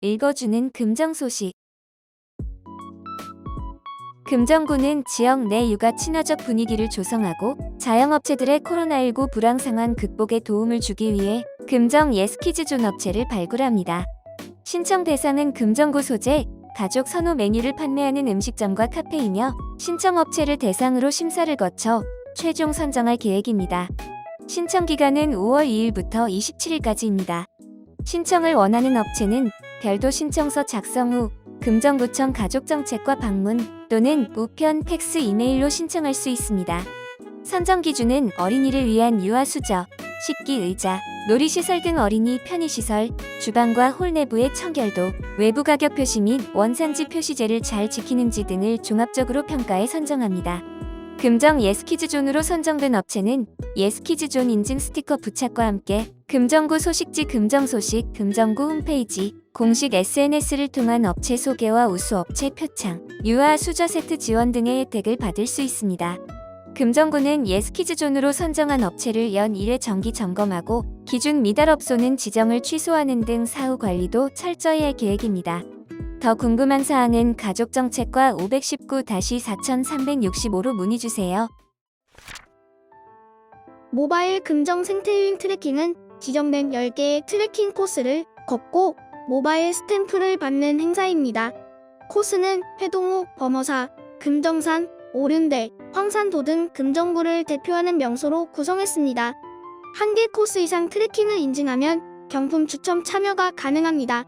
읽어주는 금정 소식. 금정구는 지역 내 육아 친화적 분위기를 조성하고 자영업체들의 코로나19 불황 상황 극복에 도움을 주기 위해 금정 예스키즈 존 업체를 발굴합니다. 신청 대상은 금정구 소재, 가족 선호 메뉴를 판매하는 음식점과 카페이며 신청 업체를 대상으로 심사를 거쳐 최종 선정할 계획입니다. 신청 기간은 5월 2일부터 27일까지입니다. 신청을 원하는 업체는 별도 신청서 작성 후 금정구청 가족정책과 방문 또는 우편 팩스 이메일로 신청할 수 있습니다. 선정 기준은 어린이를 위한 유아 수저, 식기 의자, 놀이시설 등 어린이 편의시설, 주방과 홀 내부의 청결도, 외부 가격 표시 및 원산지 표시제를 잘 지키는지 등을 종합적으로 평가해 선정합니다. 금정 예스키즈존으로 선정된 업체는 예스키즈존 인증 스티커 부착과 함께 금정구 소식지 금정소식 금정구 홈페이지 공식 SNS를 통한 업체 소개와 우수업체 표창, 유아 수저 세트 지원 등의 혜택을 받을 수 있습니다. 금정구는 예스키즈존으로 선정한 업체를 연 1회 정기 점검하고 기준 미달 업소는 지정을 취소하는 등 사후 관리도 철저히 할 계획입니다. 더 궁금한 사항은 가족정책과 519-4365로 문의 주세요. 모바일 금정 생태유인 트래킹은 지정된 10개의 트래킹 코스를 걷고 모바일 스탬프를 받는 행사입니다. 코스는 회동호, 범어사, 금정산, 오륜대, 황산도 등 금정구를 대표하는 명소로 구성했습니다. 한 개 코스 이상 트래킹을 인증하면 경품 추첨 참여가 가능합니다.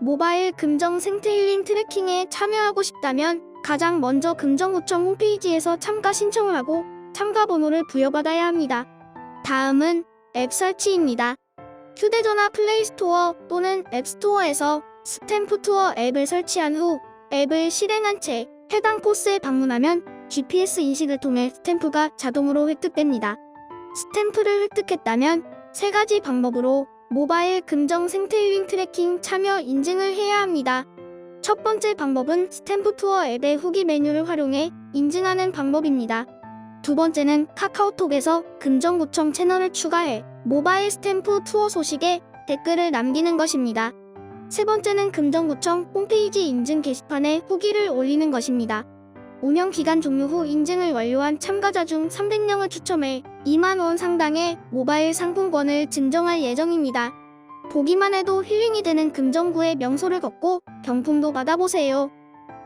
모바일 금정 생태힐링 트래킹에 참여하고 싶다면 가장 먼저 금정구청 홈페이지에서 참가 신청을 하고 참가 번호를 부여받아야 합니다. 다음은 앱 설치입니다. 휴대전화 플레이스토어 또는 앱스토어에서 스탬프 투어 앱을 설치한 후 앱을 실행한 채 해당 코스에 방문하면 GPS 인식을 통해 스탬프가 자동으로 획득됩니다. 스탬프를 획득했다면 세 가지 방법으로 모바일 금정 생태유인 트래킹 참여 인증을 해야 합니다. 첫 번째 방법은 스탬프 투어 앱의 후기 메뉴를 활용해 인증하는 방법입니다. 두 번째는 카카오톡에서 금정구청 채널을 추가해 모바일 스탬프 투어 소식에 댓글을 남기는 것입니다. 세 번째는 금정구청 홈페이지 인증 게시판에 후기를 올리는 것입니다. 운영 기간 종료 후 인증을 완료한 참가자 중 300명을 추첨해 2만 원 상당의 모바일 상품권을 증정할 예정입니다. 보기만 해도 힐링이 되는 금정구의 명소를 걷고 경품도 받아보세요.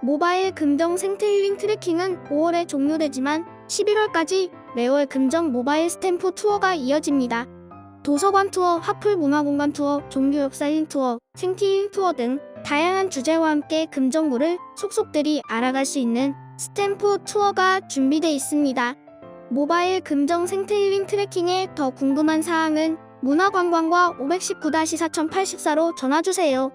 모바일 금정 생태 힐링 트래킹은 5월에 종료되지만 11월까지 매월 금정 모바일 스탬프 투어가 이어집니다. 도서관 투어, 하풀 문화공간 투어, 종교 역 사인 투어, 생티힐 투어 등 다양한 주제와 함께 금정구를 속속들이 알아갈 수 있는 스탬프 투어가 준비되어 있습니다. 모바일 금정 생태힐링 트래킹에 더 궁금한 사항은 문화관광과 519-4084로 전화주세요.